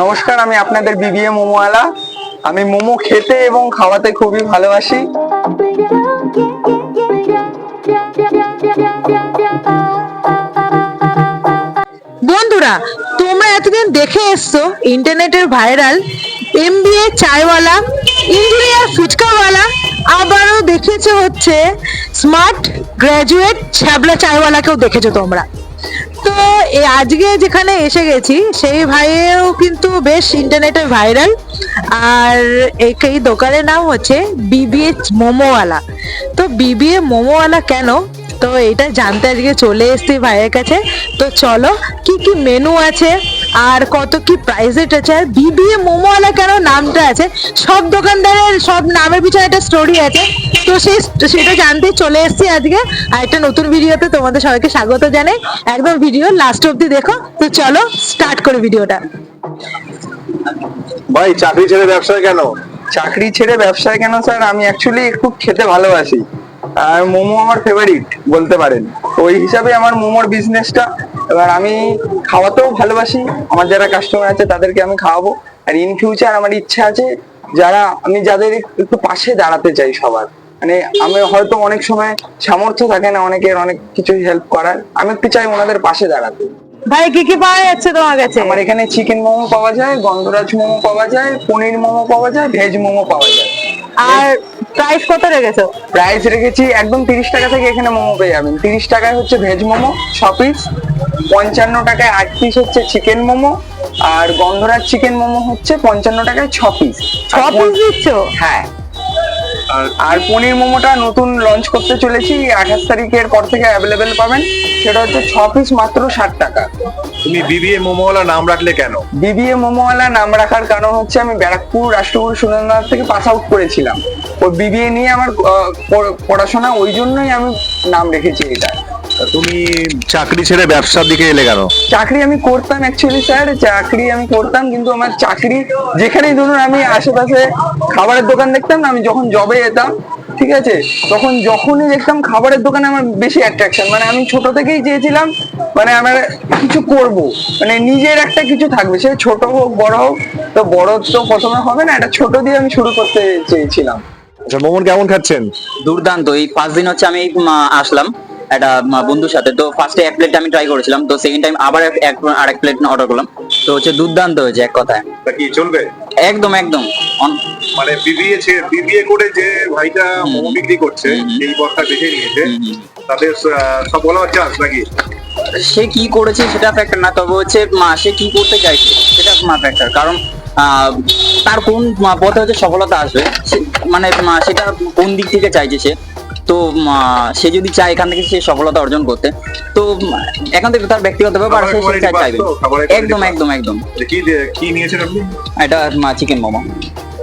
নমস্কার, আমি আপনাদের বিবিএ মোমোওয়ালা। আমি মোমো খেতে এবং খাওয়াতে খুবই ভালোবাসি। বন্ধুরা, তোমরা এতদিন দেখে এসছো ইন্টারনেটের ভাইরাল এমবিএ চায়ওয়ালা ইঞ্জিনিয়ার ফুচকাওয়ালা, আবারও দেখেছ হচ্ছে স্মার্ট গ্র্যাজুয়েট ছ্যাবলা চায়ওয়ালাকেও দেখেছ তোমরা। তো আজকে যেখানে এসে গেছি, সেই ভাইয়েও কিন্তু বেশ ইন্টারনেটে ভাইরাল আর এই দোকানের নাম হচ্ছে বিবিএ মোমোওয়ালা তো বিবিএ মোমোওয়ালা কেন? তো এটা জানতে আজকে চলে এসছি ভাইয়ের কাছে। তো চলো, কি কি মেনু আছে? আর কত কি প্রাইস রেট আছে আর বিবিএ মোমোওয়ালা কেন নামটা আছে? সব দোকানদারের সব নামের পিছনে একটা স্টোরি আছে। তো সেই সেটা জানতে চলে এসেছি আজকে। আর একটা নতুন ভিডিওতে তোমাদের সবাইকে স্বাগত জানাই। একদম ভিডিও লাস্ট অব্দি দেখো। তো চলো স্টার্ট করি ভিডিওটা ভাই চাকরি ছেড়ে ব্যবসায় কেন? চাকরি ছেড়ে ব্যবসায় কেন স্যার আমি অ্যাকচুয়ালি একটু খেতে ভালোবাসি। আর মোমো আমার ফেভারিট বলতে পারেন। ওই হিসাবে আমার মোমোর বিজনেসটা এবার আমি খাওয়াতেও ভালোবাসি। আমার যারা কাস্টমার আছে তাদেরকে আমি খাওয়াবো। আর ইন ফিউচার আমার ইচ্ছা আছে যারা আমি যাদের একটু পাশে দাঁড়াতে চাই সবার। মানে আমি হয়তো অনেক সময় সামর্থ্য থাকে না অনেকের অনেক কিছু হেল্প করার। আমি একটু চাই ওনাদের পাশে দাঁড়াতে। ভাই কি কি পাওয়া যাচ্ছে তোমার কাছে? আমার এখানে চিকেন মোমো পাওয়া যায় গন্ধরাজ মোমো পাওয়া যায় পনির মোমো পাওয়া যায় ভেজ মোমো পাওয়া যায়। আর প্রাইস কত রেখেছো? প্রাইস রেখেছি একদম তিরিশ টাকা থেকে এখানে মোমো পেয়ে যাবেন। তিরিশ টাকায় হচ্ছে ভেজ মোমো ছ পিস পঞ্চান্ন টাকায় আট পিস হচ্ছে চিকেন মোমো আর গন্ধরাজ চিকেন মোমো হচ্ছে পঞ্চান্ন টাকায় ছ পিস ছ পিস দিচ্ছ? হ্যাঁ। আর পনির মোমোটা নতুন লঞ্চ করতে চলেছি আঠাশ তারিখের পর থেকে অ্যাভেলেবেল পাবেন। সেটা হচ্ছে ছ পিস মাত্র ষাট টাকা। তুমি বিবিএ মোমোওয়ালা নাম রাখলে কেন? বিবিএ মোমোওয়ালা নাম রাখার কারণ হচ্ছে আমি ব্যারাকপুর রাষ্ট্রগুরু সুরেন্দ্রনাথ থেকে পাস আউট করেছিলাম। ওই বিবিএ নিয়ে আমার আহ, পড়াশোনা ওই জন্যই আমি নাম রেখেছি এটা তুমি চাকরি ছেড়ে ব্যবসার দিকে এলে কেন? চাকরি আমি করতাম অ্যাকচুয়ালি স্যার চাকরি আমি করতাম কিন্তু আমার চাকরি যেখানেই ধরুন আমি আশেপাশে খাবারের দোকান দেখতাম না আমি যখন জবে যেতাম ঠিক আছে? তখন যখনই দেখতাম খাবারের দোকানে আমার বেশি অ্যাট্রাকশন মানে আমি ছোট থেকেই চেয়েছিলাম মানে আমার কিছু করব মানে নিজের একটা কিছু থাকবে সে ছোট হোক বড় হোক তো বড় তো প্রথমে হবে না এটা ছোট দিয়ে আমি শুরু করতে চেয়েছিলাম। আচ্ছা মোমন কেমন খাচ্ছেন? দুর্দান্ত এই পাঁচ দিন হচ্ছে আমি আসলাম। একটা বন্ধুর সাথে। তো ফার্স্টে এক প্লেট আমি ট্রাই করেছিলাম তো সেকেন্ড টাইম আবার এক- আর এক প্লেট অর্ডার করলাম। তো হচ্ছে দুর্দান্ত হয়েছে এক কথায়। কি চলবে? একদম একদম। মানে বিবিএ বিবিএ করে যে ভাইটা মোমো বিক্রি করছে এই বস্তা বেছে নিয়েছে। তাদের সফল হওয়ার চান্স নাকি? সে কি করেছে সেটা ফ্যাক্টর না তবে হচ্ছে মা সে কি করতে চাইছে সেটা মা ফ্যাক্টর কারণ তার কোন পথে হচ্ছে সফলতা আসবে মানে মা, সেটা কোন দিক থেকে চাইছে সে? তো সে যদি চায় এখান থেকে সে সফলতা অর্জন করতে তো এখান থেকে তার ব্যক্তিগত ব্যাপার সে চাইবে একদম একদম একদম। কি কি নিয়েছেন আপনি? এটা চিকেন মোমো।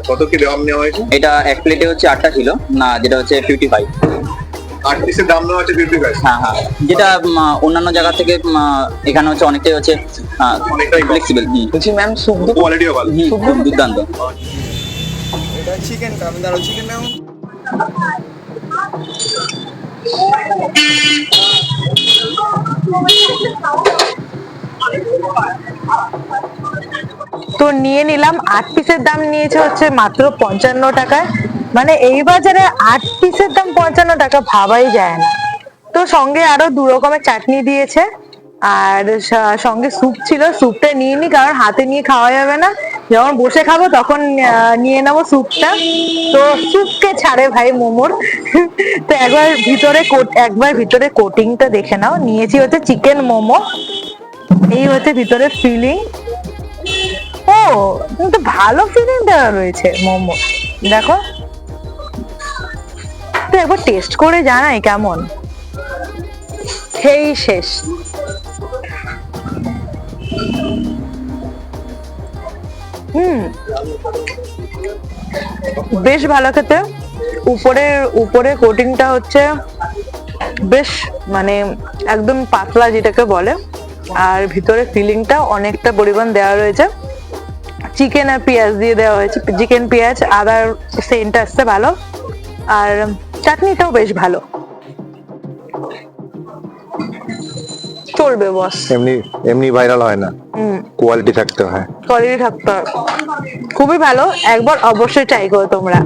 কত কি দাম নেওয়া হয়েছে? এটা এক প্লেটে হচ্ছে আটটা ছিল না যেটা হচ্ছে ফিফটি ফাইভ আট পিসের দাম নেওয়া হচ্ছে ফিফটি ফাইভ হ্যাঁ হ্যাঁ। যেটা অন্যান্য জায়গা থেকে এখানে হচ্ছে অনেকটাই হচ্ছে অনেকটাই। ফ্লেক্সিবল বলছি ম্যাম সুপ? কোয়ালিটিও ভালো। খুব দুর্দান্ত। এটা চিকেন দাঁড়াও চিকেন নাও তো নিয়ে নিলাম, আট পিসের দাম নিয়েছে হচ্ছে মাত্র পঞ্চান্ন টাকায়। মানে এই বাজারে আট পিসের দাম পঞ্চান্ন টাকা ভাবাই যায় না। তো সঙ্গে আরও দু রকমের চাটনি দিয়েছে। আর সঙ্গে স্যুপ ছিল স্যুপটা নিয়ে নি, কারণ হাতে নিয়ে খাওয়া যাবে না। যখন বসে খাব তখন নিয়ে নেব স্যুপটা। তো স্যুপকে ছাড়ে ভাই মোমোর। তো একবার ভিতরে একবার ভিতরে কোটিংটা দেখে নাও। নিয়েছি হচ্ছে চিকেন মোমো। এই হচ্ছে ভিতরে ফিলিং। ও, কিন্তু ভালো ফিলিং দেওয়া রয়েছে মোমো। দেখো। তো একবার টেস্ট করে জানাই কেমন। খেয়েই শেষ। হুম। বেশ ভালো খেতে। উপরের উপরে কোটিংটা হচ্ছে বেশ মানে একদম পাতলা যেটাকে বলে। আর ভিতরে ফিলিংটা অনেকটা পরিমাণ দেওয়া রয়েছে। চিকেন আর পেঁয়াজ দিয়ে দেওয়া হয়েছে। চিকেন পেঁয়াজ আদার সেন্ট আসছে ভালো। আর চাটনিটাও বেশ ভালো। চলবে বস এমনি এমনি ভাইরাল হয় না। হুম। কোয়ালিটি থাকতে হয়। কোয়ালিটি থাকতে হয়। খুবই ভালো। একবার অবশ্যই ট্রাই করো তোমরা।